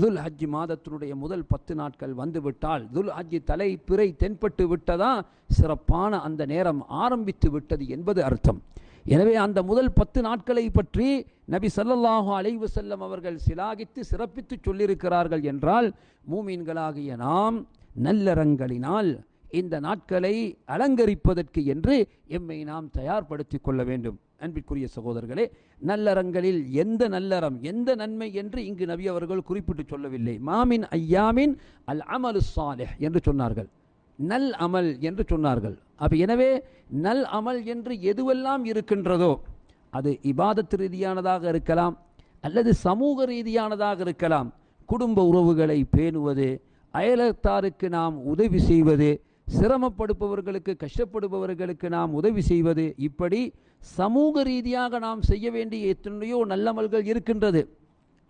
துல் ஹஜ் மாதத்தினுடைய முதல் பத்து நாட்கள் வந்துவிட்டால் துல் ஹஜ் தலை பிறை தென்பட்டு விட்டதா? சிறப்பான அந்த நேரம் ஆரம்பித்து விட்டது என்பது அர்த்தம். எனவே அந்த முதல் பத்து நாட்களை பற்றி நபி சல்லல்லாஹு அலைவு செல்லம் அவர்கள் சிலாகித்து சிறப்பித்து சொல்லியிருக்கிறார்கள் என்றால் மூமீன்களாகிய நாம் நல்லறங்களினால் இந்த நாட்களை அலங்கரிப்பதற்கு என்று எம்மை நாம் தயார்படுத்திக் கொள்ள வேண்டும். அன்பிற்குரிய சகோதரர்களே நல்லறங்களில் எந்த நல்லறம் எந்த நன்மை என்று இங்கு நபி அவர்கள் குறிப்பிட்டு சொல்லவில்லை. மாமின் ஐயாமின் அல் அமலு சாலிஹ் என்று சொன்னார்கள். நல் அமல் என்று சொன்னார்கள். அப்போ எனவே நல் அமல் என்று எதுவெல்லாம் இருக்கின்றதோ அது இபாதத்து ரீதியானதாக இருக்கலாம் அல்லது சமூக ரீதியானதாக இருக்கலாம். குடும்ப உறவுகளை பேணுவது அயலத்தாருக்கு நாம் உதவி செய்வது சிரமப்படுப்பவர்களுக்கு கஷ்டப்படுபவர்களுக்கு நாம் உதவி செய்வது இப்படி சமூக ரீதியாக நாம் செய்ய வேண்டிய எத்தனையோ நல்லமல்கள் இருக்கின்றது.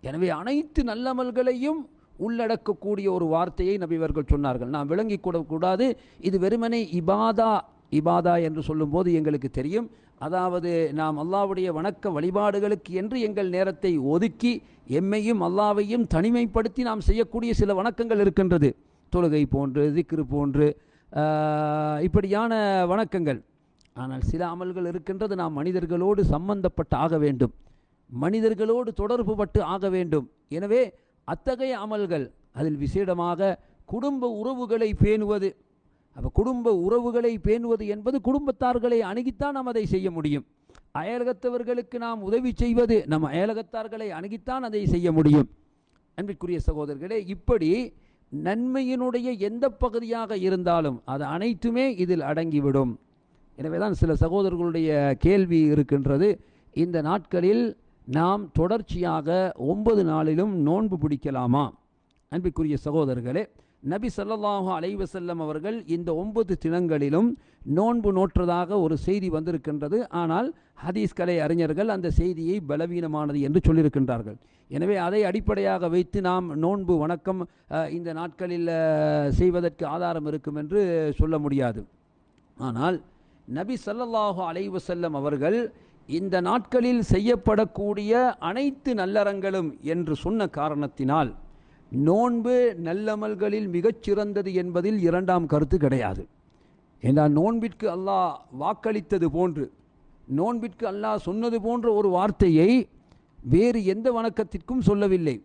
எனவே அனைத்து நல்லமல்களையும் உள்ளடக்கக்கூடிய ஒரு வார்த்தையை நபிவர்கள் சொன்னார்கள். நாம் விளங்கிக் கூடக்கூடாது இது வெறுமனே இபாதா இபாதா என்று சொல்லும்போது எங்களுக்கு தெரியும். அதாவது நாம் அல்லாவுடைய வணக்க வழிபாடுகளுக்கு என்று எங்கள் நேரத்தை ஒதுக்கி எம்மையும் அல்லாவையும் தனிமைப்படுத்தி நாம் செய்யக்கூடிய சில வணக்கங்கள் இருக்கின்றது. தொழுகை போன்று திக்ரு போன்று இப்படியான வணக்கங்கள். ஆனால் சில அமல்கள் இருக்கின்றது நாம் மனிதர்களோடு சம்பந்தப்பட்டு ஆக வேண்டும். மனிதர்களோடு தொடர்பு பட்டு ஆக வேண்டும். எனவே அத்தகைய அமல்கள் அதில் விசேடமாக குடும்ப உறவுகளை பேணுவது அப்போ குடும்ப உறவுகளை பேணுவது என்பது குடும்பத்தார்களை அணுகித்தான் நாம் அதை செய்ய முடியும். அயலகத்தவர்களுக்கு நாம் உதவி செய்வது நம் அயலகத்தார்களை அணுகித்தான் அதை செய்ய முடியும். அன்பிற்குரிய சகோதரர்களே இப்படி நன்மையினுடைய எந்த பகுதியாக இருந்தாலும் அது அனைத்துமே இதில் அடங்கிவிடும். எனவே தான் சில சகோதரர்களுடைய கேள்வி இருக்கின்றது. இந்த நாட்களில் நாம் தொடர்ச்சியாக ஒன்பது நாளிலும் நோன்பு பிடிக்கலாமா? அன்பிற்குரிய சகோதரர்களே நபி ஸல்லல்லாஹு அலைவசல்லம் அவர்கள் இந்த ஒன்பது தினங்களிலும் நோன்பு நோற்றதாக ஒரு செய்தி வந்திருக்கின்றது. ஆனால் ஹதீஸ் கலை அறிஞர்கள் அந்த செய்தியை பலவீனமானது என்று சொல்லியிருக்கின்றார்கள். எனவே அதை அடிப்படையாக வைத்து நாம் நோன்பு வணக்கம் இந்த நாட்களில் செய்வதற்கு ஆதாரம் இருக்கும் என்று சொல்ல முடியாது. ஆனால் நபி சல்லல்லாஹு அலைவசல்லம் அவர்கள் இந்த நாட்களில் செய்யப்படக்கூடிய அனைத்து நல்லறங்களும் என்று சொன்ன காரணத்தினால் நோன்பு நல்லமல்களில் மிகச்சிறந்தது என்பதில் இரண்டாம் கருத்து கிடையாது. ஏன்னா நோன்பிற்கு அல்லாஹ் வாக்களித்தது போன்று நோன்பிற்கு அல்லாஹ் சொன்னது போன்ற ஒரு வார்த்தையை வேறு எந்த வணக்கத்திற்கும் சொல்லவில்லை.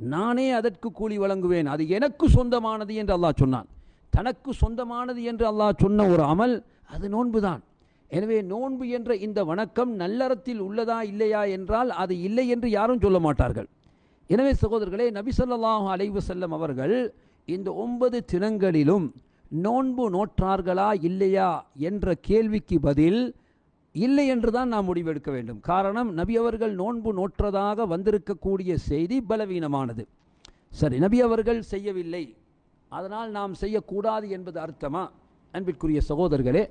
நானே அதற்கு கூலி வழங்குவேன். அது எனக்கு சொந்தமானது என்று அல்லாஹ் சொன்னான். தனக்கு சொந்தமானது என்று அல்லாஹ் சொன்ன ஒரு அமல் அது நோன்புதான். எனவே நோன்பு என்ற இந்த வணக்கம் நல்லறத்தில் உள்ளதா இல்லையா என்றால் அது இல்லை என்று யாரும் சொல்ல மாட்டார்கள். எனவே சகோதரர்களே நபி ஸல்லல்லாஹு அலைவு செல்லம் அவர்கள் இந்த ஒன்பது தினங்களிலும் நோன்பு நோற்றார்களா இல்லையா என்ற கேள்விக்கு பதில் இல்லை என்று தான் நாம் முடிவெடுக்க வேண்டும். காரணம் நபி அவர்கள் நோன்பு நோற்றதாக வந்திருக்கக்கூடிய செய்தி பலவீனமானது. சரி நபி அவர்கள் செய்யவில்லை. அதனால் நாம் செய்யக்கூடாது என்பது அர்த்தமா? அன்பிற்குரிய சகோதரர்களே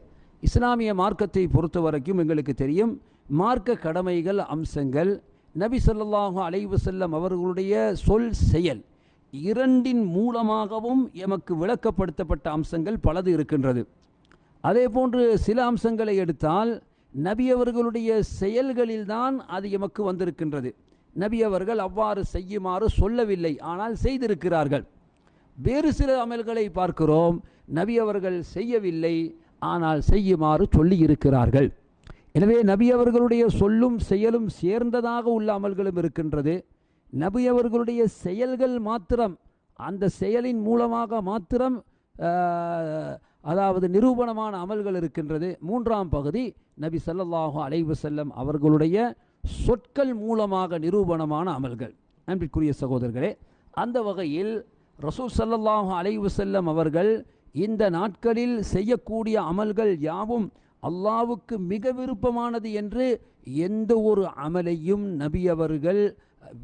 இஸ்லாமிய மார்க்கத்தை பொறுத்த வரைக்கும் எங்களுக்கு தெரியும் மார்க்க கடமைகள் அம்சங்கள் நபி ஸல்லல்லாஹு அலைஹி வஸல்லம் அவர்களுடைய சொல் செயல் இரண்டின் மூலமாகவும் எமக்கு விளக்கப்படுத்தப்பட்ட அம்சங்கள் பலது இருக்கின்றது. அதே போன்று சில அம்சங்களை எடுத்தால் நபி அவர்களுடைய செயல்களில்தான் அது எமக்கு வந்திருக்கின்றது. நபி அவர்கள் அவ்வாறு செய்யுமாறு சொல்லவில்லை ஆனால் செய்திருக்கிறார்கள். வேறு சில அமல்களை பார்க்கிறோம். நபி அவர்கள் செய்யவில்லை ஆனால் செய்யுமாறு சொல்லி இருக்கிறார்கள் எனவே நபி அவர்களுடைய சொல்லும் செயலும் சேர்ந்ததாக உள்ள அமல்களும் இருக்கின்றது. நபி அவர்களுடைய செயல்கள் மாத்திரம் அந்த செயலின் மூலமாக மாத்திரம் அதாவது நிரூபணமான அமல்கள் இருக்கின்றது. மூன்றாம் பகுதி நபி சல்லல்லாஹு அலைவு செல்லம் அவர்களுடைய சொற்கள் மூலமாக நிரூபணமான அமல்கள். அன்பிற்குரிய சகோதரர்களே அந்த வகையில் ரசூல் சல்லல்லாஹு அலைவு செல்லம் அவர்கள் இந்த நாட்களில் செய்யக்கூடிய அமல்கள் யாவும் அல்லாவுக்கு மிக விருப்பமானது என்று எந்த ஒரு அமலையும் நபி அவர்கள்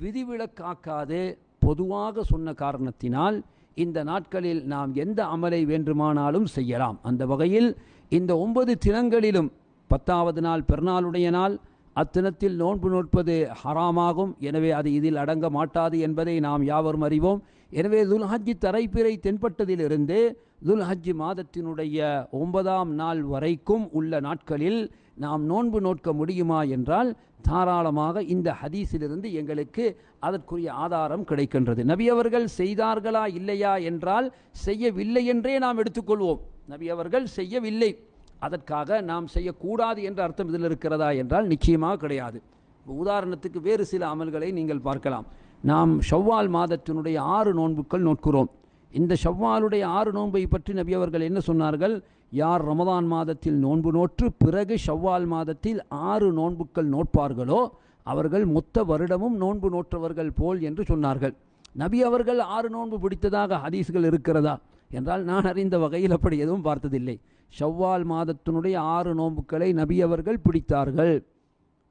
விதிவிலக்காக்காது. பொதுவாக சொன்ன காரணத்தினால் இந்த நாட்களில் நாம் எந்த அமலை வேண்டுமானாலும் செய்யலாம். அந்த வகையில் இந்த ஒன்பது தினங்களிலும் பத்தாவது நாள் பெருநாளுடைய நாள் அத்தினத்தில் நோன்பு நோட்பது ஹராமாகும். எனவே அது இதில் அடங்க மாட்டாது என்பதை நாம் யாவரும் அறிவோம். எனவே துல்ஹாஜி தரைப்பிறை தென்பட்டதிலிருந்து துல்ஹஜ் மாதத்தினுடைய ஒன்பதாம் நாள் வரைக்கும் உள்ள நாட்களில் நாம் நோன்பு நோட்க முடியுமா என்றால் தாராளமாக இந்த ஹதீஸிலிருந்து எங்களுக்கு அதற்குரிய ஆதாரம் கிடைக்கின்றது. நபி அவர்கள் செய்தார்களா இல்லையா என்றால் செய்யவில்லை என்றே நாம் எடுத்துக்கொள்வோம். நபி அவர்கள் செய்யவில்லை. அதற்காக நாம் செய்யக்கூடாது என்ற அர்த்தம் இதில் இருக்கிறதா என்றால் நிச்சயமாக கிடையாது. உதாரணத்துக்கு வேறு சில அமல்களை நீங்கள் பார்க்கலாம். நாம் ஷவ்வால் மாதத்தினுடைய ஆறு நோன்புக்கள் நோட்கிறோம். இந்த ஷவ்வாலுடைய ஆறு நோன்பை பற்றி நபி அவர்கள் என்ன சொன்னார்கள்? யார் ரமதான் மாதத்தில் நோன்பு நோற்று பிறகு ஷவ்வால் மாதத்தில் ஆறு நோன்புக்கள் நோட்பார்களோ அவர்கள் மொத்த வருடமும் நோன்பு நோற்றவர்கள் போல் என்று சொன்னார்கள். நபி அவர்கள் ஆறு நோன்பு பிடித்ததாக ஹதீஸ்கள் இருக்கிறதா? என்றால் நான் அறிந்த வகையில் அப்படி எதுவும் பார்த்ததில்லை. ஷவ்வால் மாதத்தினுடைய ஆறு நோன்புக்களை நபி அவர்கள் பிடித்தார்கள்.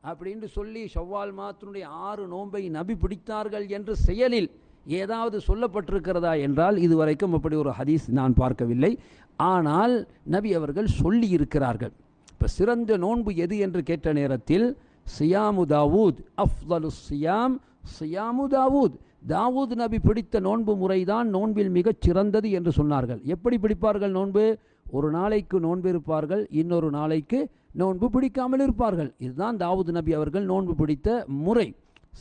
அப்படின்னு சொல்லி ஷவ்வால் மாதத்தினுடைய ஆறு நோன்பை நபி பிடித்தார்கள் என்று செயலில் ஏதாவது சொல்லப்பட்டிருக்கிறதா என்றால் இதுவரைக்கும் அப்படி ஒரு ஹதீஸ் நான் பார்க்கவில்லை. ஆனால் நபி அவர்கள் சொல்லி இருக்கிறார்கள் இப்போ சிறந்த நோன்பு எது என்று கேட்ட நேரத்தில் சியாமு தாவூத் அஃப்தலு சியாம் சியாமு தாவூத். தாவூத் நபி பிடித்த நோன்பு முறைதான் நோன்பில் மிகச் சிறந்தது என்று சொன்னார்கள். எப்படி பிடிப்பார்கள் நோன்பு? ஒரு நாளைக்கு நோன்பு இருப்பார்கள் இன்னொரு நாளைக்கு நோன்பு பிடிக்காமல் இருப்பார்கள். இதுதான் தாவூத் நபி அவர்கள் நோன்பு பிடித்த முறை.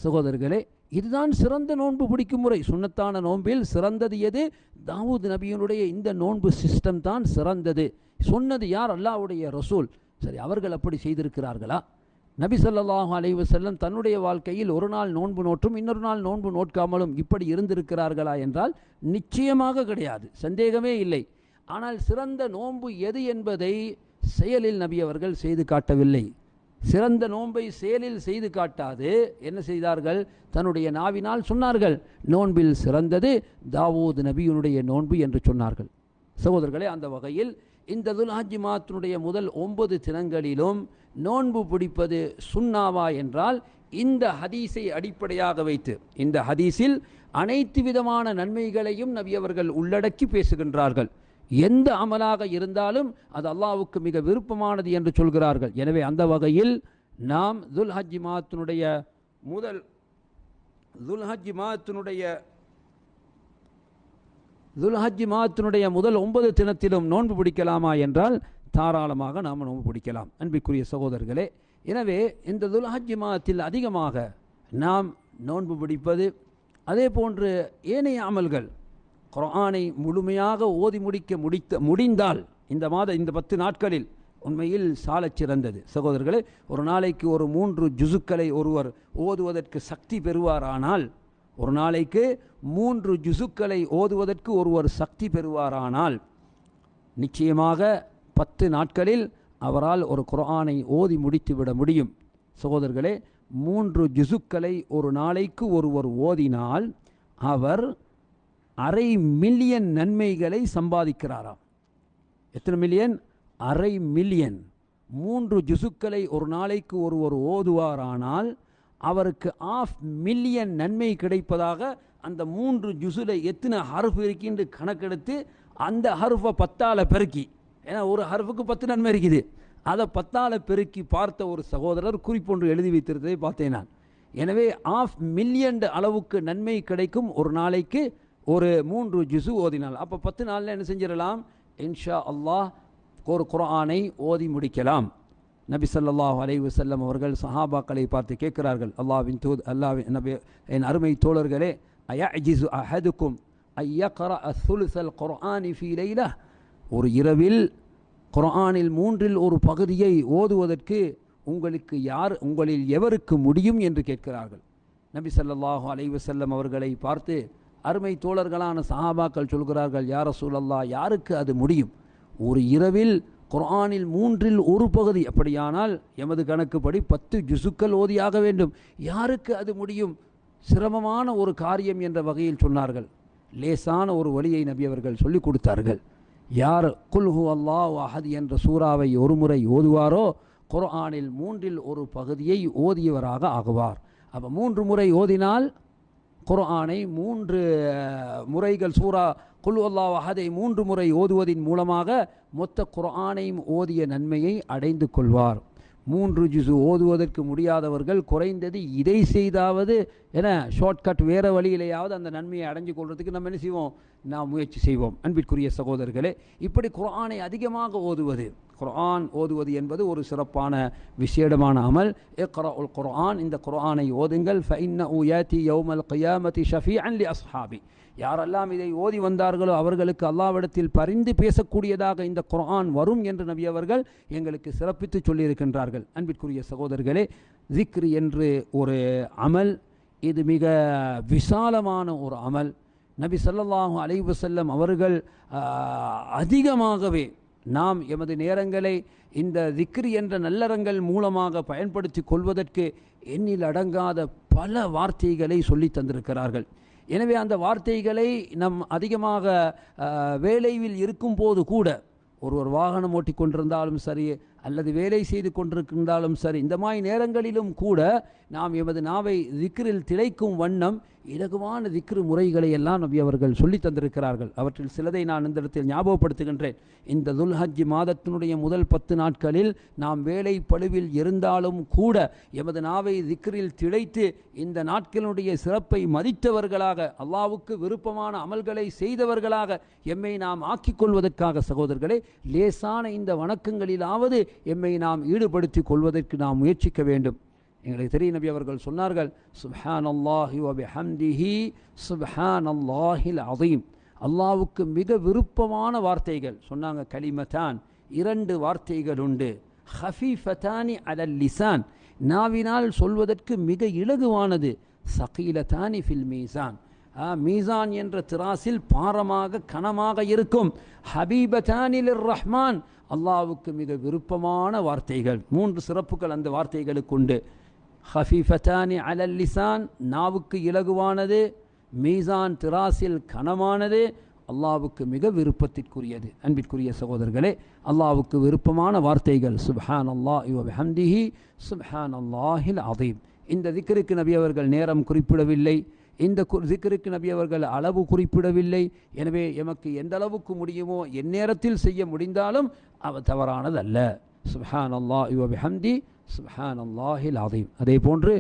சகோதரர்களே இதுதான் சிறந்த நோன்பு பிடிக்கும் முறை. சுண்ணத்தான நோன்பில் சிறந்தது எது? தாவூத் நபியினுடைய இந்த நோன்பு சிஸ்டம் தான் சிறந்தது. சொன்னது யார்? அல்லாஹ்வுடைய ரசூல். சரி அவர்கள் அப்படி செய்திருக்கிறார்களா? நபி சொல்லாஹு அலைவு செல்லம் தன்னுடைய வாழ்க்கையில் ஒரு நாள் நோன்பு நோற்றும் இன்னொரு நாள் நோன்பு நோட்காமலும் இப்படி இருந்திருக்கிறார்களா என்றால் நிச்சயமாக கிடையாது. சந்தேகமே இல்லை. ஆனால் சிறந்த நோன்பு எது என்பதை செயலில் நபி அவர்கள் செய்து காட்டவில்லை. சிறந்த நோன்பை செயலில் செய்து காட்டாது. என்ன செய்தார்கள்? தன்னுடைய நாவினால் சொன்னார்கள் நோன்பில் சிறந்தது தாவூத் நபியினுடைய நோன்பு என்று சொன்னார்கள். சகோதரர்களே அந்த வகையில் இந்த துல்ஹாஜி மாத்தினுடைய முதல் ஒன்பது தினங்களிலும் நோன்பு பிடிப்பது சுண்ணாவா என்றால் இந்த ஹதீஸை அடிப்படையாக வைத்து இந்த ஹதீஸில் அனைத்து விதமான நன்மைகளையும் நபி அவர்கள் உள்ளடக்கி பேசுகின்றார்கள். எந்த அமலாக இருந்தாலும் அது அல்லாவுக்கு மிக விருப்பமானது என்று சொல்கிறார்கள். எனவே அந்த வகையில் நாம் துல்ஹஜ் மாத்தினுடைய முதல் துல்ஹஜ் மாத்தினுடைய துல்ஹஜ் மாத்தினுடைய முதல் ஒன்பது தினத்திலும் நோன்பு பிடிக்கலாமா என்றால் தாராளமாக நாம் நோன்பு பிடிக்கலாம். அன்பிற்குரிய சகோதரர்களே எனவே இந்த துல்ஹஜ் மாதத்தில் அதிகமாக நாம் நோன்பு பிடிப்பது அதே போன்று ஏனைய அமல்கள் குரானை முழுமையாக ஓதி முடிக்க முடித்த முடிந்தால் இந்த மாத இந்த பத்து நாட்களில் உண்மையில் சாலச் சிறந்தது. சகோதரர்களே ஒரு நாளைக்கு ஒரு மூன்று ஜுசுக்களை ஒருவர் ஓதுவதற்கு சக்தி பெறுவாரானால் ஒரு நாளைக்கு மூன்று ஜுசுக்களை ஓதுவதற்கு ஒருவர் சக்தி பெறுவாரானால் நிச்சயமாக பத்து நாட்களில் அவரால் ஒரு குரானை ஓதி முடித்துவிட முடியும். சகோதரர்களே மூன்று ஜுசுக்களை ஒரு நாளைக்கு ஒருவர் ஓதினால் அவர் அரை மில்லியன் நன்மைகளை சம்பாதிக்கிறாராம். எத்தனை மில்லியன்? அரை மில்லியன். மூன்று ஜுசுக்களை ஒரு நாளைக்கு ஒருவர் ஓதுவாரானால் அவருக்கு ஆஃப் மில்லியன் நன்மை கிடைப்பதாக அந்த மூன்று ஜுசுல எத்தனை ஹர்ஃப் இருக்கின்று கணக்கெடுத்து அந்த ஹர்ஃபை பத்தால் பெருக்கி. ஏன்னா ஒரு ஹர்ஃபுக்கு பத்து நன்மை இருக்குது. அதை பத்தால் பெருக்கி பார்த்த ஒரு சகோதரர் குறிப்பொன்று எழுதி வைத்திருந்ததை பார்த்தேன் நான். எனவே ஆஃப் மில்லியன் அளவுக்கு நன்மை கிடைக்கும் ஒரு நாளைக்கு ஒரு மூன்று ஜுசு ஓதினால். அப்போ பத்து நாளில் என்ன செஞ்சிடலாம்? இன்ஷா அல்லாஹ் ஒரு குரானை ஓதி முடிக்கலாம். நபி ஸல்லல்லாஹு அலை வசல்லம் அவர்கள் சஹாபாக்களை பார்த்து கேட்கிறார்கள். அல்லாவின் தூத் அல்லாவின் நபி என் அருமை தோழர்களே அயஜிசு அஹதுக்கும் ஐயக்ர அசுலுசல் குர்ஆனி ஃபீ ஒரு இரவில் குரானில் மூன்றில் ஒரு பகுதியை ஓதுவதற்கு உங்களுக்கு யார் உங்களில் எவருக்கு முடியும் என்று கேட்கிறார்கள். நபி ஸல்லல்லாஹு அலைவசல்லம் அவர்களை பார்த்து அருமை தோழர்களான சஹாபாக்கள் சொல்கிறார்கள் யார சூழல்லா யாருக்கு அது முடியும்? ஒரு இரவில் குரானில் மூன்றில் ஒரு பகுதி. அப்படியானால் எமது கணக்குப்படி பத்து ஜுசுக்கள் ஓதியாக வேண்டும். யாருக்கு அது முடியும்? சிரமமான ஒரு காரியம் என்ற வகையில் சொன்னார்கள். லேசான ஒரு வழியை நபி அவர்கள் சொல்லிக் கொடுத்தார்கள். யார் குல்ஹு அல்லா அஹத் என்ற சூறாவை ஒருமுறை ஓதுவாரோ குர்ஆனில் மூன்றில் ஒரு பகுதியை ஓதியவராக ஆகுவார். அப்போ மூன்று முறை ஓதினால் குர்ஆனை மூன்று முறைகள் சூரா குல் அல்லாஹ் அஹதை மூன்று முறை ஓதுவதின் மூலமாக மொத்த குர்ஆனையும் ஓதிய நன்மையை அடைந்து கொள்வார். மூன்று ஜிசு ஓதுவதற்கு முடியாதவர்கள் குறைந்தது இதை செய்தாவது ஏன்னா ஷார்ட்கட் வேறு வழியிலேயாவது அந்த நன்மையை அடைஞ்சு கொள்வதுக்கு நம்ம என்ன செய்வோம்? நாம் முயற்சி செய்வோம். அன்பிற்குரிய சகோதரர்களே இப்படி குரானை அதிகமாக ஓதுவது குரான் ஓதுவது என்பது ஒரு சிறப்பான விசேடமான அமல். இக்ரா உல் குரான் இந்த குரானை ஓதுங்கள். ஃபைன்ன உயாத்தி யௌமல் கயாமதி ஷஃபி அன்லி அஸ்ஹாபி. யாரெல்லாம் இதை ஓதி வந்தார்களோ அவர்களுக்கு அல்லாவிடத்தில் பரிந்து பேசக்கூடியதாக இந்த குரான் வரும் என்று நபி அவர்கள் எங்களுக்கு சிறப்பித்து சொல்லியிருக்கின்றார்கள். அன்பிற்குரிய சகோதரர்களே ஜிக்ரி என்று ஒரு அமல் இது மிக விசாலமான ஒரு அமல். நபி ஸல்லல்லாஹு அலைவசல்லம் அவர்கள் அதிகமாகவே நாம் எமது நேரங்களை இந்த திக்ரி என்ற நல்லறங்கள் மூலமாக பயன்படுத்தி கொள்வதற்கு எண்ணில் அடங்காத பல வார்த்தைகளை சொல்லி தந்திருக்கிறார்கள். எனவே அந்த வார்த்தைகளை நம் அதிகமாக ஆஹ், வேலையில் இருக்கும்போது கூட ஒருவர் வாகனம் ஓட்டி கொண்டிருந்தாலும் சரி அல்லது வேலை செய்து கொண்டிருக்கின்றாலும் சரி இந்த மாதிரி நேரங்களிலும் கூட நாம் எமது நாவை திக்ரில் திளைக்கும் வண்ணம் இலகுவான திக்ரு முறைகளை எல்லாம் நபி அவர்கள் சொல்லி தந்திருக்கிறார்கள். அவற்றில் சிலதை நான் இந்த இடத்தில் ஞாபகப்படுத்துகின்றேன். இந்த துல்ஹஜ் மாதத்தினுடைய முதல் பத்து நாட்களில் நாம் வேலை பழுவில் இருந்தாலும் கூட எமது நாவை திக்ரில் திளைத்து இந்த நாட்களினுடைய சிறப்பை மதித்தவர்களாக அல்லாவுக்கு விருப்பமான அமல்களை செய்தவர்களாக எம்மை நாம் ஆக்கிக் கொள்வதற்காக சகோதரர்களே லேசான இந்த வணக்கங்களிலாவது எம்மை நாம் ஈடுபடுத்திக் கொள்வதற்கு நாம் முயற்சிக்க வேண்டும். எங்களுக்கு தெரிய நபி அவர்கள் சொன்னார்கள் சுப்ஹான் அல்லாஹி வபிஹம்திஹி சுப்ஹான் அல்லாஹில் அதீம் அல்லாவுக்கு மிக விருப்பமான வார்த்தைகள் சொன்னாங்க கலிமதான் இரண்டு வார்த்தைகள் உண்டு. ஹஃபீஃபதானி அலல் லிசான். நாவினால் சொல்வதற்கு மிக இலகுவானது சகீலதானி ஃபில் மீசான். ஆ, மீசான் என்ற திராசில் பாரமாக கனமாக இருக்கும். ஹபீபதானில் ரஹ்மான் அல்லாவுக்கு மிக விருப்பமான வார்த்தைகள். மூன்று சிறப்புகள் அந்த வார்த்தைகளுக்கு உண்டு. ஹஃபீஃபத்தானி அலல் லிசான் நாவுக்கு இலகுவானது மீசான் திராசில் கனமானது அல்லாவுக்கு மிக விருப்பத்திற்குரியது அன்பிற்குரிய சகோதரர்களே அல்லாவுக்கு விருப்பமான வார்த்தைகள் சுப்ஹான் அல்லாஹ் இவஹம்திஹி சுப்ஹான் அல்லாஹில் அதீம் இந்த திக்கருக்கு நபி அவர்கள் நேரம் குறிப்பிடவில்லை. இந்த கு- நபி அவர்கள் அளவு குறிப்பிடவில்லை. எனவே எமக்கு எந்த அளவுக்கு முடியுமோ எந்நேரத்தில் செய்ய முடிந்தாலும் அவ தவறானதல்ல. சுப்ஹான் அல்லாஹ் இவஹம்தி சுப்ஹான் அல்லாஹில் அதீம் அதே போன்று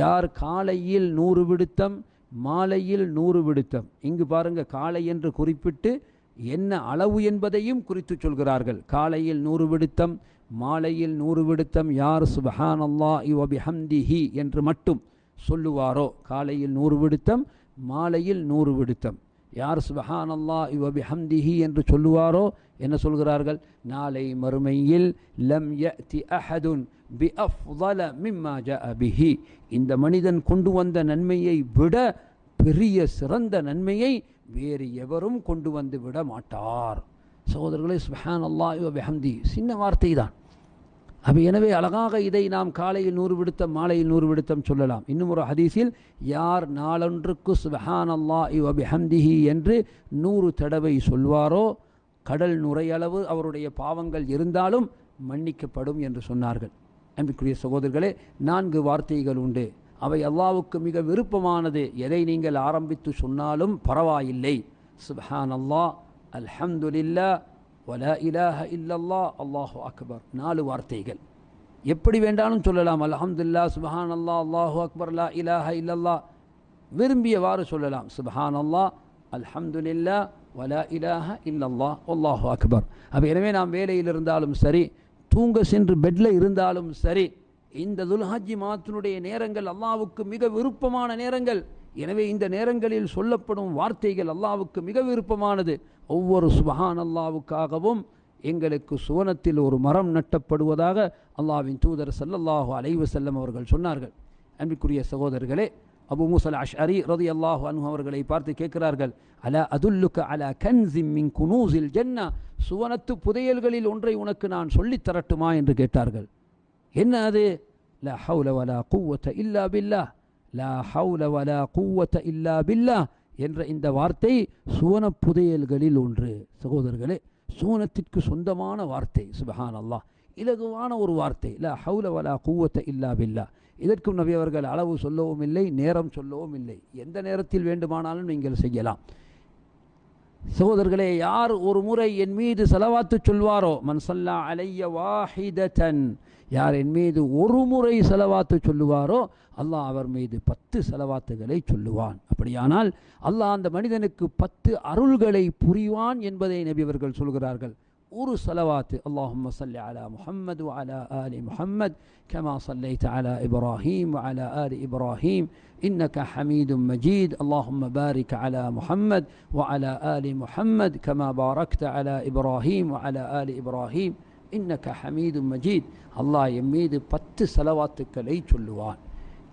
யார் காலையில் நூறு விடுத்தம் மாலையில் நூறு விடுத்தம். இங்கு பாருங்கள் காலை என்று குறிப்பிட்டு என்ன அளவு என்பதையும் குறித்து சொல்கிறார்கள். காலையில் நூறு விடுத்தம் மாலையில் நூறு விடுத்தம் யார் சுபஹான் அல்லா இவபிஹம்திஹி என்று மட்டும் சொல்லுவாரோ? காலையில் நூறு விடுத்தம் மாலையில் நூறு விடுத்தம். யார் சுபஹான் அல்லாஹ் இவபிஹம்திஹி என்று சொல்லுவாரோ என்ன சொல்கிறார்கள்? நாளை மறுமையில் லம் யதி அஹதுன் பி அஃதல மிம்மா ஜ அபிஹி இந்த மனிதன் கொண்டு வந்த நன்மையை விட பெரிய சிறந்த நன்மையை வேறு எவரும் கொண்டு வந்து விட மாட்டார். சகோதரர்களே சுபஹான் அல்லாஹ் வபிஹம்தி சின்ன வார்த்தை தான் அப்போ எனவே அழகாக இதை நாம் காலையில் நூறு விடுத்தம் மாலையில் நூறு விடுத்தம் சொல்லலாம். இன்னும் ஒரு ஹதீஸில் யார் நாளொன்றுக்கு சுபஹான் அல்லா வபிஹம்திஹி என்று நூறு தடவை சொல்வாரோ கடல் நுரையளவு அவருடைய பாவங்கள் இருந்தாலும் மன்னிக்கப்படும் என்று சொன்னார்கள். அன்பிற்குரிய சகோதரர்களே நான்கு வார்த்தைகள் உண்டு. அவை அல்லாவுக்கு மிக விருப்பமானது. எதை நீங்கள் ஆரம்பித்து சொன்னாலும் பரவாயில்லை. சுபஹான் அல்லா அல்ஹம்துலில்லா வலா இலாஹ இல்லல்லா அல்லாஹு அக்பர். நாலு வார்த்தைகள். எப்படி வேண்டாலும் சொல்லலாம். அலஹம்துல்லா சுபஹான் அல்லாஹ் அல்லாஹு அக்பர். லா இலாஹ இல்லல்லா விரும்பியவாறு சொல்லலாம். சுபஹான் அல்லாஹ் அல்ஹம்துல்லா வலா இலாஹ இல்லல்லா அல்லாஹு அக்பர். அப்போ எனவே நாம் வேலையில் இருந்தாலும் சரி தூங்க சென்று பெட்டில் இருந்தாலும் சரி இந்த துல்ஹாஜி மாத்தினுடைய நேரங்கள் அல்லாவுக்கு மிக விருப்பமான நேரங்கள். எனவே இந்த நேரங்களில் சொல்லப்படும் வார்த்தைகள் அல்லாவுக்கு மிக விருப்பமானது. ஒவ்வொரு சுபஹான் அல்லாவுக்காகவும் எங்களுக்கு சுவனத்தில் ஒரு மரம் நட்டப்படுவதாக அல்லாவின் தூதர் சல்லல்லாஹு அலைவு செல்லம் அவர்கள் சொன்னார்கள். அன்பிற்குரிய சகோதரர்களே அபு அஷ் அரி ரதி அல்லாஹு அன்ஹு அவர்களை பார்த்து கேட்கிறார்கள் அல அதுல்லுக்க அல கன்சிம் மின் குனூசில் ஜன்னா? சுவனத்து புதையல்களில் ஒன்றை உனக்கு நான் சொல்லித் தரட்டுமா? என்று கேட்டார்கள். என்ன அது? ல ஹவுல வலா குவத்த இல்லா பில்லா. லா ஹவுல வலா கூவத்த இல்லா பில்லா என்ற இந்த வார்த்தை சுவன புதையல்களில் ஒன்று. சகோதரர்களே சுவனத்திற்கு சொந்தமான வார்த்தை சுபஹான் அல்லாஹ் இலகுவான ஒரு வார்த்தை லா ஹவுல வலா கூவத்த இல்லா பில்லா. இதற்கும் நபி அவர்கள் அளவு சொல்லவும் இல்லை நேரம் சொல்லவும் இல்லை. எந்த நேரத்தில் வேண்டுமானாலும் நீங்கள் செய்யலாம். சகோதரர்களே யார் ஒரு முறை என் மீது செலவாத்து சொல்வாரோ? மன்சல்லா அலைய வாஹிதன் யார் என் மீது ஒரு முறை செலவாத்து சொல்லுவாரோ? அல்லாஹ் அவர் மீது பத்து செலவாத்துகளை சொல்லுவான். அப்படியானால் அல்லாஹ் அந்த மனிதனுக்கு பத்து அருள்களை புரிவான் என்பதை நபி அவர்கள் சொல்கிறார்கள். ஒரு செலவாத்து அல்லாஹும்ம சல்லி அலா முஹம்மது وعلى آل محمد كما صليت على إبراهيم وعلى آل إبراهيم إنك حميد مجيد اللهم بارك على محمد وعلى آل محمد كما باركت على إبراهيم وعلى آل إبراهيم إنك حميد مجيد அல்லாஹ் எம் மீது பத்து செலவாத்துக்களை சொல்லுவான்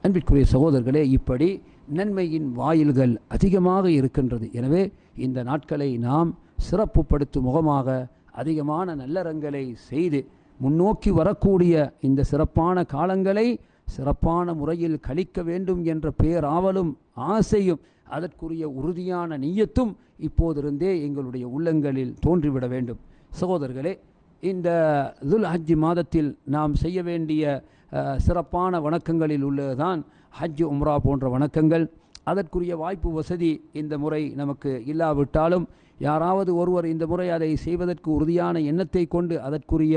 அன்பிற்குரிய சகோதரர்களே இப்படி நன்மையின் வாயில்கள் அதிகமாக இருக்கின்றது எனவே இந்த நாட்களை நாம் சிறப்புப்படுத்தும் முகமாக அதிகமான நல்லறங்களை செய்து முன்னோக்கி வரக்கூடிய இந்த சிறப்பான காலங்களை சிறப்பான முறையில் கழிக்க வேண்டும் என்ற பேராவலும் ஆசையும் அதற்குரிய உறுதியான நீயத்தும் இப்போதிருந்தே எங்களுடைய உள்ளங்களில் தோன்றிவிட வேண்டும். சகோதரர்களே இந்த துல் ஹஜ் மாதத்தில் நாம் செய்ய வேண்டிய சிறப்பான வணக்கங்களில் உள்ளதுதான் ஹஜ் உம்ரா போன்ற வணக்கங்கள். அதற்குரிய வாய்ப்பு வசதி இந்த முறை நமக்கு இல்லாவிட்டாலும் யாராவது ஒருவர் இந்த முறை அதை செய்வதற்கு உறுதியான எண்ணத்தை கொண்டு அதற்குரிய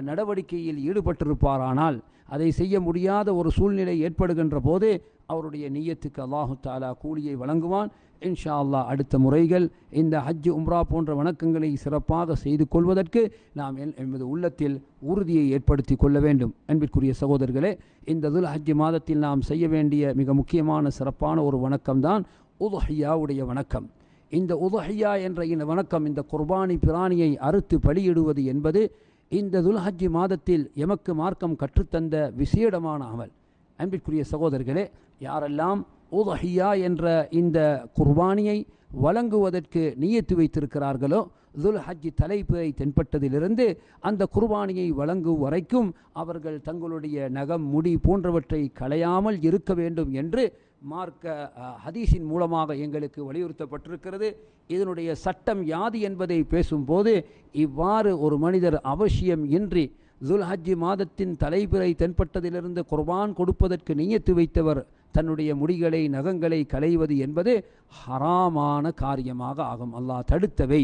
நடவடிக்கையில் ஈடுபட்டிருப்பாரானால் அதை செய்ய முடியாத ஒரு சூழ்நிலை ஏற்படுகின்ற போது அவருடைய நீயத்துக்கு அல்லாஹு தாலா கூலியை வழங்குவான். இன்ஷா அல்லாஹ் அடுத்த முறைகள் இந்த ஹஜ் உம்ரா போன்ற வணக்கங்களை சிறப்பாக செய்து கொள்வதற்கு நாம் எல்- எமது உள்ளத்தில் உறுதியை ஏற்படுத்தி கொள்ள வேண்டும். அன்பிற்குரிய சகோதரர்களே இந்த துல் ஹஜ் மாதத்தில் நாம் செய்ய வேண்டிய மிக முக்கியமான சிறப்பான ஒரு வணக்கம்தான் உதுஹியாவுடைய வணக்கம். இந்த உதஹியா என்ற இந்த வணக்கம் இந்த குர்பானி பிராணியை அறுத்து பலியிடுவது என்பது இந்த துல்ஹஜ்ஜி மாதத்தில் எமக்கு மார்க்கம் கற்றுத்தந்த விசேடமான அமல். அன்பிற்குரிய சகோதரர்களே யாரெல்லாம் உதஹியா என்ற இந்த குர்பானியை வழங்குவதற்கு நியத்து வைத்திருக்கிறார்களோ துல் ஹஜ் தலைப்பிறை தென்பட்டதிலிருந்து அந்த குர்பானியை வழங்கும் வரைக்கும் அவர்கள் தங்களுடைய நகம் முடி போன்றவற்றை களையாமல் இருக்க வேண்டும் என்று மார்க்க ஹதீஸின் மூலமாக எங்களுக்கு வலியுறுத்தப்பட்டிருக்கிறது. இதனுடைய சட்டம் யாது என்பதை பேசும்போது இவ்வாறு ஒரு மனிதர் அவசியம் இன்றி துல்ஹஜ்ஜி மாதத்தின் தலைபிறை தென்பட்டதிலிருந்து குர்பான் கொடுப்பதற்கு நியத்து வைத்தவர் தன்னுடைய முடிகளை நகங்களை களைவது என்பது ஹராமான காரியமாக ஆகும். அல்லாஹ் தடுத்தவை.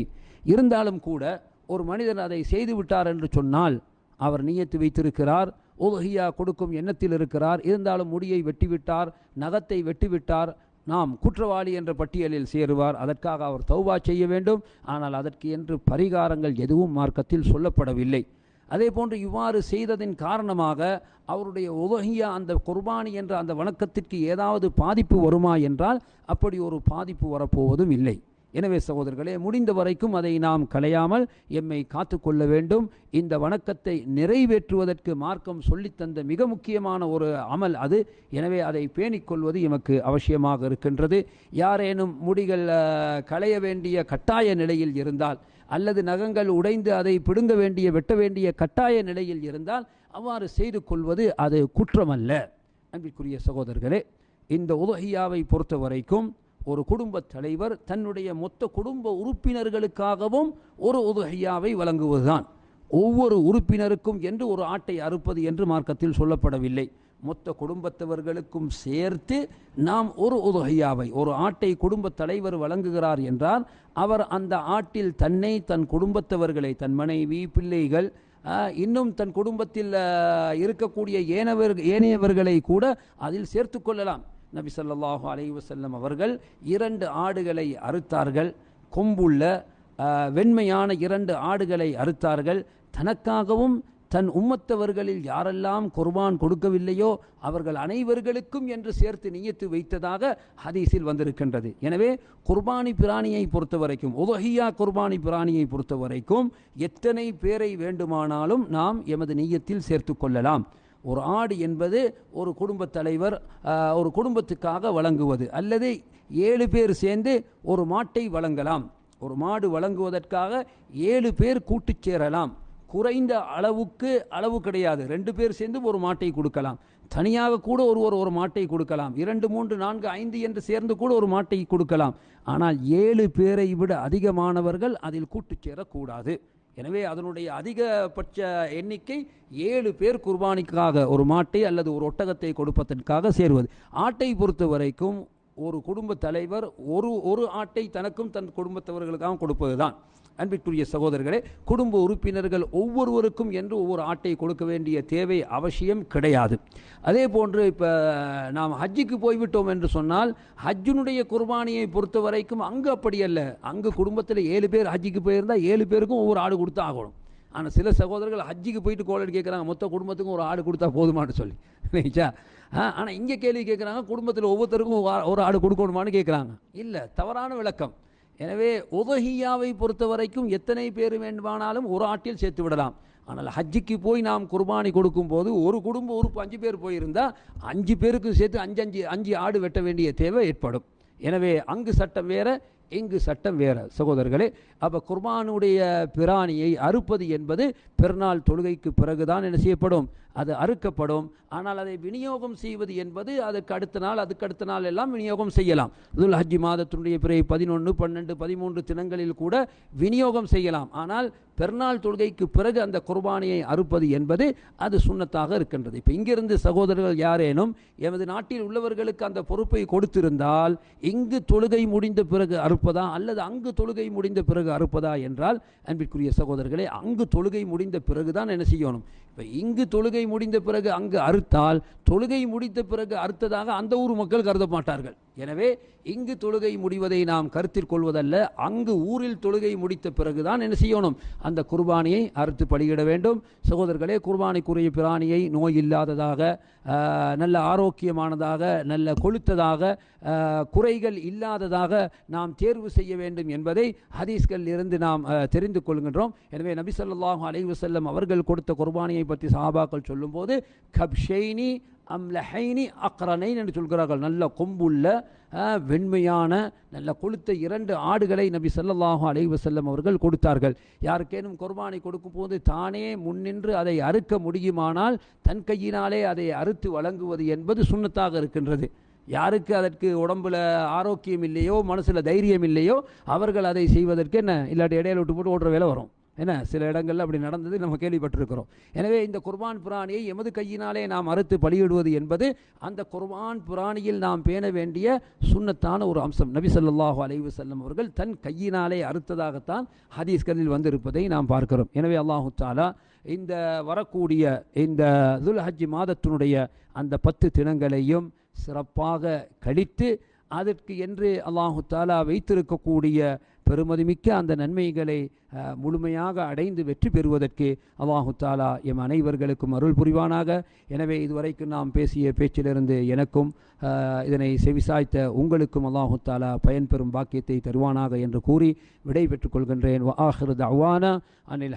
இருந்தாலும் கூட ஒரு மனிதர் அதை செய்து விட்டார் என்று சொன்னால் அவர் நியத்து வைத்திருக்கிறார். உலகியா கொடுக்கும் எண்ணத்தில் இருக்கிறார். இருந்தாலும் முடியை வெட்டிவிட்டார் நகத்தை வெட்டிவிட்டார். நாம் குற்றவாளி என்ற பட்டியலில் சேருவார். அதற்காக அவர் தௌபா செய்ய வேண்டும். ஆனால் அதற்கு என்று பரிகாரங்கள் எதுவும் மார்க்கத்தில் சொல்லப்படவில்லை. அதே போன்று இவ்வாறு செய்ததின் காரணமாக அவருடைய உலகியா அந்த குர்பானி என்ற அந்த வணக்கத்திற்கு ஏதாவது பாதிப்பு வருமா என்றால் அப்படி ஒரு பாதிப்பு வரப்போவதும் இல்லை. எனவே சகோதரர்களே முடிந்த வரைக்கும் அதை நாம் களையாமல் எம்மை காத்துக்கொள்ள வேண்டும். இந்த வணக்கத்தை நிறைவேற்றுவதற்கு மார்க்கம் சொல்லித்தந்த மிக முக்கியமான ஒரு அமல் அது. எனவே அதை பேணிக்கொள்வது எமக்கு அவசியமாக இருக்கின்றது. யாரேனும் முடிகள் களைய வேண்டிய கட்டாய நிலையில் இருந்தால் அல்லது நகங்கள் உடைந்து அதை பிடுங்க வேண்டிய வெட்ட வேண்டிய கட்டாய நிலையில் இருந்தால் அவ்வாறு செய்து கொள்வது அது குற்றமல்ல. அன்பிற்குரிய சகோதரர்களே இந்த உதகியாவை பொறுத்த வரைக்கும் ஒரு குடும்பத் தலைவர் தன்னுடைய மொத்த குடும்ப உறுப்பினர்களுக்காகவும் ஒரு உதகையாவை வழங்குவதுதான். ஒவ்வொரு உறுப்பினருக்கும் என்று ஒரு ஆட்டை அறுப்பது என்று மார்க்கத்தில் சொல்லப்படவில்லை. மொத்த குடும்பத்தவர்களுக்கும் சேர்த்து நாம் ஒரு உதகையாவை ஒரு ஆட்டை குடும்பத் தலைவர் வழங்குகிறார் என்றால் அவர் அந்த ஆட்டில் தன்னை தன் குடும்பத்தவர்களை தன் மனைவி பிள்ளைகள் இன்னும் தன் குடும்பத்தில் இருக்கக்கூடிய ஏனவர் ஏனையவர்களை கூட அதில் சேர்த்து கொள்ளலாம். நபி ஸல்லல்லாஹு அலைஹி வஸல்லம் அவர்கள் இரண்டு ஆடுகளை அறுத்தார்கள். கொம்புள்ள வெண்மையான இரண்டு ஆடுகளை அறுத்தார்கள். தனக்காகவும் தன் உம்மத்தவர்களில் யாரெல்லாம் குர்பான் கொடுக்கவில்லையோ அவர்கள் அனைவர்களுக்கும் என்று சேர்த்து நியத்து வைத்ததாக ஹதீஸில் வந்திருக்கின்றது. எனவே குர்பானி பிராணியை பொறுத்த வரைக்கும் உதஹியா குர்பானி பிராணியை பொறுத்த வரைக்கும் எத்தனை பேரை வேண்டுமானாலும் நாம் எமது நியத்தில் சேர்த்து கொள்ளலாம். ஒரு ஆடு என்பது ஒரு குடும்பத் தலைவர் ஒரு குடும்பத்துக்காக வழங்குவது. அல்லது ஏழு பேர் சேர்ந்து ஒரு மாட்டை வழங்கலாம். ஒரு மாடு வழங்குவதற்காக ஏழு பேர் கூட்டுச் சேரலாம். குறைந்த அளவுக்கு அளவு கிடையாது. ரெண்டு பேர் சேர்ந்து ஒரு மாட்டை கொடுக்கலாம். தனியாக கூட ஒருவர் ஒரு மாட்டை கொடுக்கலாம். இரண்டு மூன்று நான்கு ஐந்து என்று சேர்ந்து கூட ஒரு மாட்டை கொடுக்கலாம். ஆனால் ஏழு பேரை விட அதிகமானவர்கள் அதில் கூட்டுச் சேரக்கூடாது. எனவே அதனுடைய அதிகபட்ச எண்ணிக்கை ஏழு பேர் குர்பானிக்காக ஒரு மாட்டை அல்லது ஒரு ஒட்டகத்தை கொடுப்பதற்காக சேருவது. ஆட்டை பொறுத்த வரைக்கும் ஒரு குடும்ப தலைவர் ஒரு ஒரு ஆட்டை தனக்கும் தன் குடும்பத்தவர்களுக்காக கொடுப்பது தான் அன்பிற்குரிய சகோதரர்களே குடும்ப உறுப்பினர்கள் ஒவ்வொருவருக்கும் என்று ஒவ்வொரு ஆட்டை கொடுக்க வேண்டிய தேவை அவசியம் கிடையாது. அதே போன்று இப்போ நாம் ஹஜ்ஜுக்கு போய்விட்டோம் என்று சொன்னால் ஹஜ்ஜினுடைய குர்பானியை பொறுத்த வரைக்கும் அங்கு அப்படி அல்ல. அங்கு குடும்பத்தில் ஏழு பேர் ஹஜ்ஜிக்கு போயிருந்தால் ஏழு பேருக்கும் ஒவ்வொரு ஆடு கொடுத்து ஆகணும். ஆனால் சில சகோதரர்கள் ஹஜ்ஜிக்கு போயிட்டு கோலடி கேட்குறாங்க மொத்த குடும்பத்துக்கும் ஒரு ஆடு கொடுத்தா போதுமான்னு சொல்லி. நினைச்சா ஆனால் இங்கே கேள்வி கேட்குறாங்க குடும்பத்தில் ஒவ்வொருத்தருக்கும் ஒரு ஆடு கொடுக்கணுமான்னு கேட்குறாங்க இல்லை தவறான விளக்கம். எனவே உதஹியாவை பொறுத்த வரைக்கும் எத்தனை பேர் வேண்டுமானாலும் ஒரு ஆட்டில் சேர்த்து விடலாம். ஆனால் ஹஜ்ஜிக்கு போய் நாம் குர்பானி கொடுக்கும்போது ஒரு குடும்ப உறுப்பு அஞ்சு பேர் போயிருந்தால் அஞ்சு பேருக்கு சேர்த்து அஞ்சு அஞ்சு அஞ்சு ஆடு வெட்ட வேண்டிய தேவை ஏற்படும். எனவே அங்கு சட்டம் வேற இங்கு சட்டம் வேற. சகோதரர்களே அப்போ குர்பானுடைய பிராணியை அறுப்பது என்பது பெருநாள் தொழுகைக்கு பிறகுதான் என்ன செய்யப்படும்? அது அறுக்கப்படும். ஆனால் அதை விநியோகம் செய்வது என்பது அதுக்கு அடுத்த நாள் அதுக்கு அடுத்த நாள் எல்லாம் விநியோகம் செய்யலாம். துல் ஹஜ்ஜி மாதத்தினுடைய பிறகு பதினொன்று பன்னெண்டு பதிமூன்று தினங்களில் கூட விநியோகம் செய்யலாம். ஆனால் பெருநாள் தொழுகைக்கு பிறகு அந்த குர்பானியை அறுப்பது என்பது அது சுண்ணத்தாக இருக்கின்றது. இப்போ இங்கிருந்து சகோதரர்கள் யாரேனும் எமது நாட்டில் உள்ளவர்களுக்கு அந்த பொறுப்பை கொடுத்திருந்தால் இங்கு தொழுகை முடிந்த பிறகு அறுப்பதா அல்லது அங்கு தொழுகை முடிந்த பிறகு அறுப்பதா என்றால் அன்பிற்குரிய சகோதரர்களே அங்கு தொழுகை முடிந்த பிறகுதான் என்ன செய்யணும்? இப்போ இங்கு தொழுகை முடிந்த பிறகு அங்கு அறுத்தால் தொழுகை முடித்த பிறகு அறுத்ததாக அந்த ஊர் மக்கள் கருத மாட்டார்கள் எனவே இங்கு தொழுகை முடிவதை நாம் கருத்தில் கொள்வதல்ல அங்கு ஊரில் தொழுகை முடித்த பிறகுதான் என்ன செய்யணும்? அந்த குர்பானியை அறுத்து பலியிட வேண்டும். சகோதரர்களே குர்பானிக்குரிய பிராணியை நோய் இல்லாததாக நல்ல ஆரோக்கியமானதாக நல்ல கொழுத்ததாக குறைகள் இல்லாததாக நாம் தேர்வு செய்ய வேண்டும் என்பதை ஹதீஸ்களில் இருந்து நாம் தெரிந்து கொள்கின்றோம். எனவே நபி சொல்லாஹு அலைவசல்லம் அவர்கள் கொடுத்த குர்பானியை பற்றி சஹாபாக்கள் சொல்லும்போது கப்ஷைனி அம்லஹைனி அக்ரனைன் என்று சொல்கிறார்கள். நல்ல கொம்புள்ள வெண்மையான நல்ல கொளுத்த இரண்டு ஆடுகளை நபி ஸல்லல்லாஹு அலைஹி வஸல்லம் அவர்கள் கொடுத்தார்கள். யாருக்கேனும் குர்பானை கொடுக்கும் போது தானே முன்னின்று அதை அறுக்க முடியுமானால் தன் கையினாலே அதை அறுத்து வழங்குவது என்பது சுண்ணத்தாக இருக்கின்றது. யாருக்கு அதற்கு உடம்புல ஆரோக்கியம் இல்லையோ மனசில் தைரியம் இல்லையோ அவர்கள் அதை செய்வதற்கு என்ன? இல்லாட்டி இடையில விட்டு போட்டு ஓடுற வேலை வரும். என்ன சில இடங்களில் அப்படி நடந்தது நம்ம கேள்விப்பட்டிருக்கிறோம். எனவே இந்த குர்பான் புராணியை எமது கையினாலே நாம் அறுத்து பலியிடுவது என்பது அந்த குர்பான் புராணியில் நாம் பேண வேண்டிய சுன்னத்தான ஒரு அம்சம். நபி சொல்லாஹு அலைவு செல்லம் அவர்கள் தன் கையினாலே அறுத்ததாகத்தான் ஹதீஸ்களில் வந்திருப்பதை நாம் பார்க்கிறோம். எனவே அல்லாஹு தாலா இந்த வரக்கூடிய இந்த துல் ஹஜ் மாதத்தினுடைய அந்த பத்து தினங்களையும் சிறப்பாக கழித்து அதற்கு என்று அல்லாஹு தாலா வைத்திருக்கக்கூடிய பெருமதிமிக்க அந்த நன்மைகளை முழுமையாக அடைந்து வெற்றி பெறுவதற்கு அல்லாஹு தாலா எம் அனைவர்களுக்கும் அருள் புரிவானாக. எனவே இதுவரைக்கும் நாம் பேசிய பேச்சிலிருந்து எனக்கும் இதனை செவிசாய்த்த உங்களுக்கும் அல்லாஹு தாலா பயன்பெறும் பாக்கியத்தை தருவானாக என்று கூறி விடை பெற்றுக் கொள்கின்றேன். வ ஆஹிரு அனில்